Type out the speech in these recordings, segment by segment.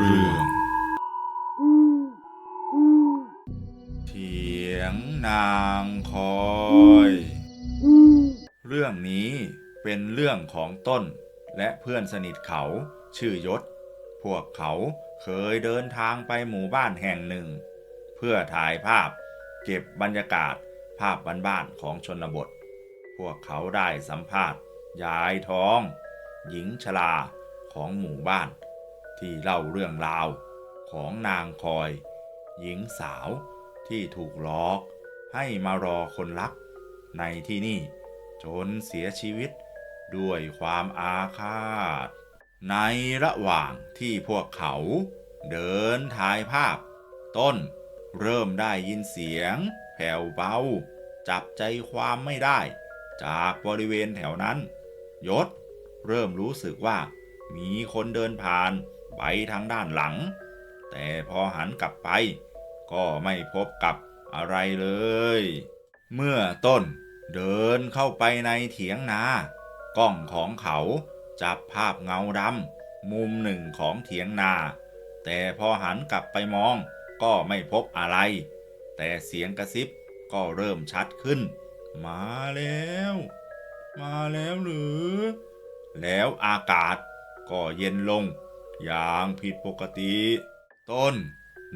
เรื่อง เถียงนางคอย เรื่องนี้เป็นเรื่องของต้น และเพื่อนสนิทเขาชื่อยศ พวกเขาเคยเดินทางไปหมู่บ้านแห่งหนึ่ง เพื่อถ่ายภาพเก็บบรรยากาศภาพบ้านๆของชนบท พวกเขาได้สัมภาษณ์ยายท้อง หญิงชราของหมู่บ้าน ที่เล่าเรื่องราวของนางคอย หญิงสาวที่ถูกหลอก ให้มารอคนรัก ในที่นี่จนเสียชีวิตด้วยความอาฆาต ในระหว่างที่พวกเขาเดินถ่ายภาพ ต้นเริ่มได้ยินเสียง แผ่วเบา จับใจความไม่ได้ จากบริเวณแถวนั้น ยศ เริ่มรู้สึกว่ามีคนเดินผ่าน ไปทางด้านหลัง แต่พอหันกลับไป ก็ไม่พบกับอะไรเลย เมื่อต้นเดินเข้าไปในเถียงนากล้องของเขาจับภาพเงาดำมุมหนึ่งของเถียงนา แต่พอหันกลับไปมองก็ไม่พบอะไร แต่เสียงกระซิบก็เริ่มชัดขึ้น มาแล้ว มาแล้วหรือ แล้วอากาศก็เย็นลง อย่างผิดปกติ ต้น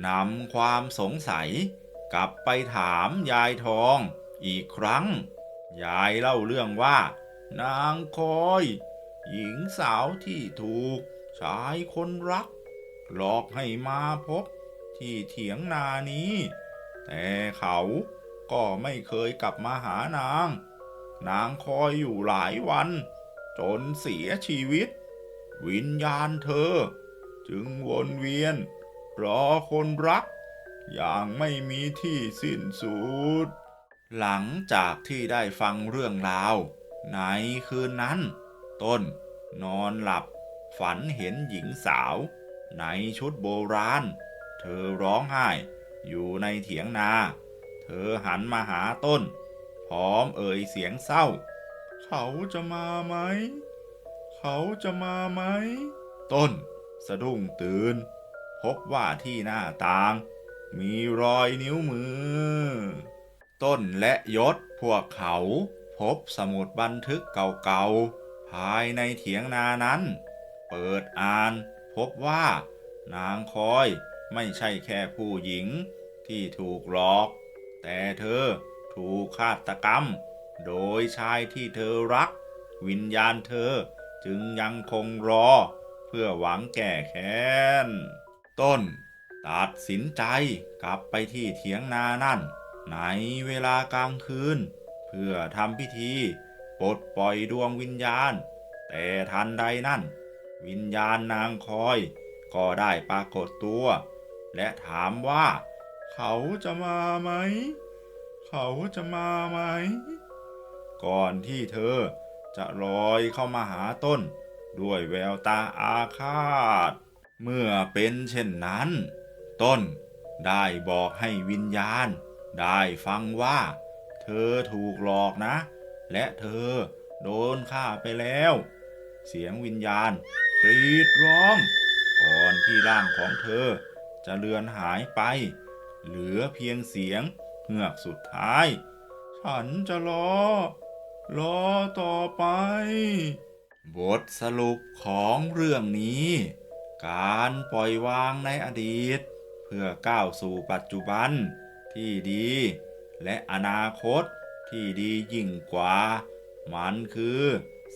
นำความสงสัย กลับไปถามยายทองอีกครั้ง ยายเล่าเรื่องว่า นางคอย หญิงสาวที่ถูกชายคนรัก หลอกให้มาพบที่เถียงนานี้ แต่เขาก็ไม่เคยกลับมาหานาง นางคอยอยู่หลายวัน จนเสียชีวิต วิญญาณเธอ จึงวนเวียน รอคนรัก อย่างไม่มีที่สิ้นสุด หลังจากที่ได้ฟังเรื่องราว ในคืนนั้น ต้นนอนหลับฝันเห็นหญิงสาว ในชุดโบราณ เธอร้องไห้อยู่ในเถียงนา เธอหันมาหาต้น พร้อมเอ่ยเสียงเศร้า เขาจะมาไหม เขาจะมาไหม ต้น สะดุ้งตื่น พบว่าที่หน้าต่าง มีรอยนิ้วมือ ต้นและยศพวกเขา พบสมุดบันทึกเก่าๆ ภายในเถียงนานั้น เปิดอ่าน พบว่า นางคอยไม่ใช่แค่ผู้หญิงที่ถูกหลอก แต่เธอถูกฆาตกรรม โดยชายที่เธอรัก วิญญาณเธอ จึงยังคงรอ เพื่อหวังแก้แค้น ต้น ตัดสินใจกลับไปที่เถียงนานั่น ในเวลากลางคืน เพื่อทำพิธีปลดปล่อยดวงวิญญาณ แต่ทันใดนั่น วิญญาณนางคอย ก็ได้ปรากฏตัว และถามว่า เขาจะมาไหม เขาจะมาไหม ก่อนที่เธอ จะลอยเข้ามาหาต้น ด้วยแววตาอาฆาต เมื่อเป็นเช่นนั้น ต้นได้บอกให้วิญญาณ ได้ฟังว่า เธอถูกหลอกนะ และเธอโดนฆ่าไปแล้ว เสียงวิญญาณกรีดร้อง ก่อนที่ร่างของเธอ จะเลือนหายไป เหลือเพียงเสียงเฮือกสุดท้าย ฉันจะรอ รอต่อไป บทสรุปของเรื่องนี้ การปล่อยวางในอดีต เพื่อก้าวสู่ปัจจุบันที่ดี และอนาคตที่ดียิ่งกว่า มันคือ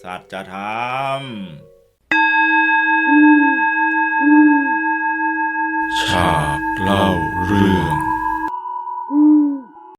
สัจธรรม